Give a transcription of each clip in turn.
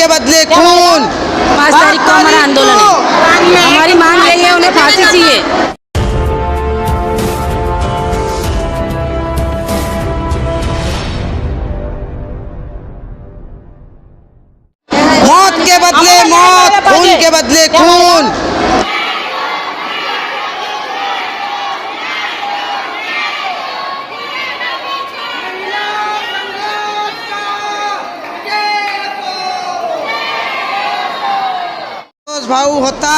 के बदले खून। पाँच तारीख को हमारा आंदोलन है हमारी मांग यही है उन्हें फांसी चाहिए। भाऊ होता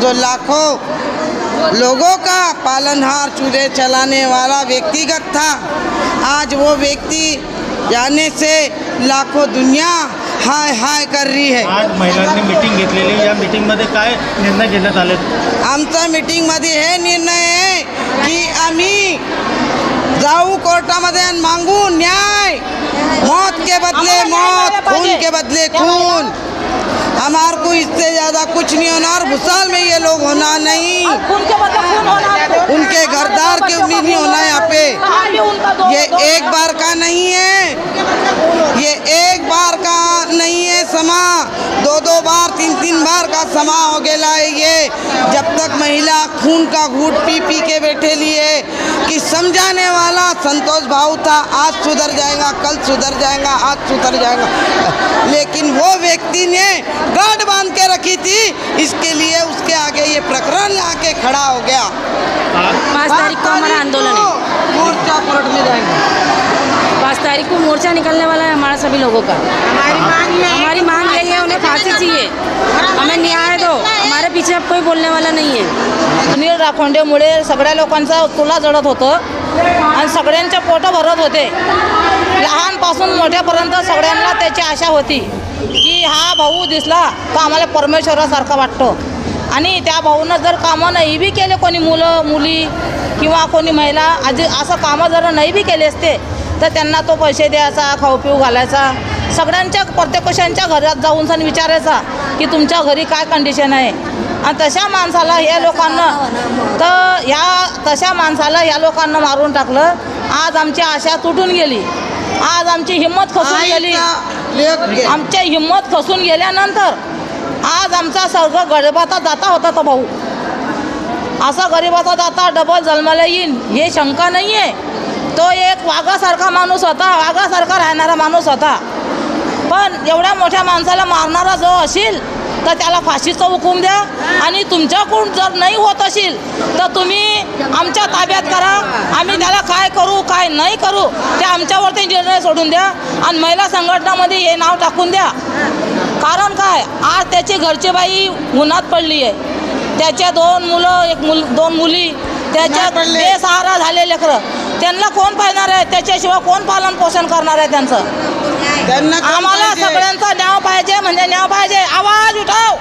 जो लाखों लोगों का पालनहार चूल्हे चलाने वाला व्यक्तिगत था। आज वो व्यक्ति जाने से लाखों दुनिया हाय हाय कर रही है। आज महिलांनी मिटिंग घेतलेली या मिटिंगमध्ये काय निर्णय घेण्यात आले? आमचा मीटिंगमध्ये हे निर्णय आहे की आम्ही जाऊ कोर्टामध्ये आणि मागू न्याय. मौत के बदले मौत खून के बदले खून. को इससे ज़्यादा कुछ नहीं होना और भूसाल में ये लोग होना नहीं। उनके घरदार के उम्मीद नहीं होना यहाँ पे। ये एक बार का नहीं है। तक खून का घूट पी पी के बैठे लिए कि समझाने वाला संतोष भाव था आज सुधर जाएगा कल सुधर जाएगा आज सुधर जाएगा। लेकिन वो व्यक्ति ने गार्ड बाँध के रखी थी इसके लिए उसके आगे ये प्रकरण आके खड़ा हो गया। पाँच तारीख को हमारा आंदोलन है। मोर्चा कोर्ट में जाएँगे। पाँच तारीख को मोर्चा निकलने वाला है हमारा सभी लोगों का। हमारी मांग है हमें फांसी चाहिए। हमें न्याय दो। हमारे पीछे अब कोई बोलने वाला नहीं है। अनिल राखोंडेमुळे सगळ्या लोकांचा तुला जडत होतं आणि सगळ्यांचे पोटं भरत होते. लहानपासून मोठ्यापर्यंत सगळ्यांना त्याची आशा होती की हा भाऊ दिसला तर आम्हाला परमेश्वरासारखा वाटतो. आणि त्या भाऊनं जर कामं नाही बी केले कोणी मुलं मुली किंवा कोणी महिला आधी असं कामं जर नाही बी केले असते तर त्यांना तो पैसे द्यायचा खाऊ पिऊ घालायचा. सगळ्यांच्या प्रत्येकाच्या घरात जाऊन सण विचारायचा की तुमच्या घरी काय कंडिशन आहे? आणि तशा माणसाला या लोकांना तर ह्या तशा माणसाला या लोकांना मारून टाकलं. आज आमची आशा तुटून गेली. आज आमची हिंमत खसून गेली. आमच्या हिंमत खसून गेल्यानंतर आज आमचा सगळं गरिबाचा दाता होता तो भाऊ. असा गरिबाचा दाता डबल जन्माला येईन हे शंका नाही आहे तो एक वाघासारखा माणूस होता वाघासारखा राहणारा माणूस होता. पण एवढ्या मोठ्या माणसाला मारणारा जो असेल तर त्याला फाशीचा हुकूम द्या. आणि तुमच्याकडून जर नाही होत असेल तर तुम्ही आमच्या ताब्यात करा. आम्ही त्याला काय करू काय नाही करू ते आमच्यावरती निर्णय सोडून द्या. आणि महिला संघटनामध्ये हे नाव टाकून द्या. कारण काय? आज त्याची घरची बाई उन्हात पडली आहे त्याच्या दोन मुलं एक मुल दोन मुली त्याच्या. बेसहारा झाले लेकरं. त्यांना कोण पाहणार आहे? त्याच्याशिवाय कोण पालन पोषण करणार आहे त्यांचं? त्यांना आम्हाला? सगळ्यांचा न्याय पाहिजे म्हणजे न्याय पाहिजे आवाज उठाव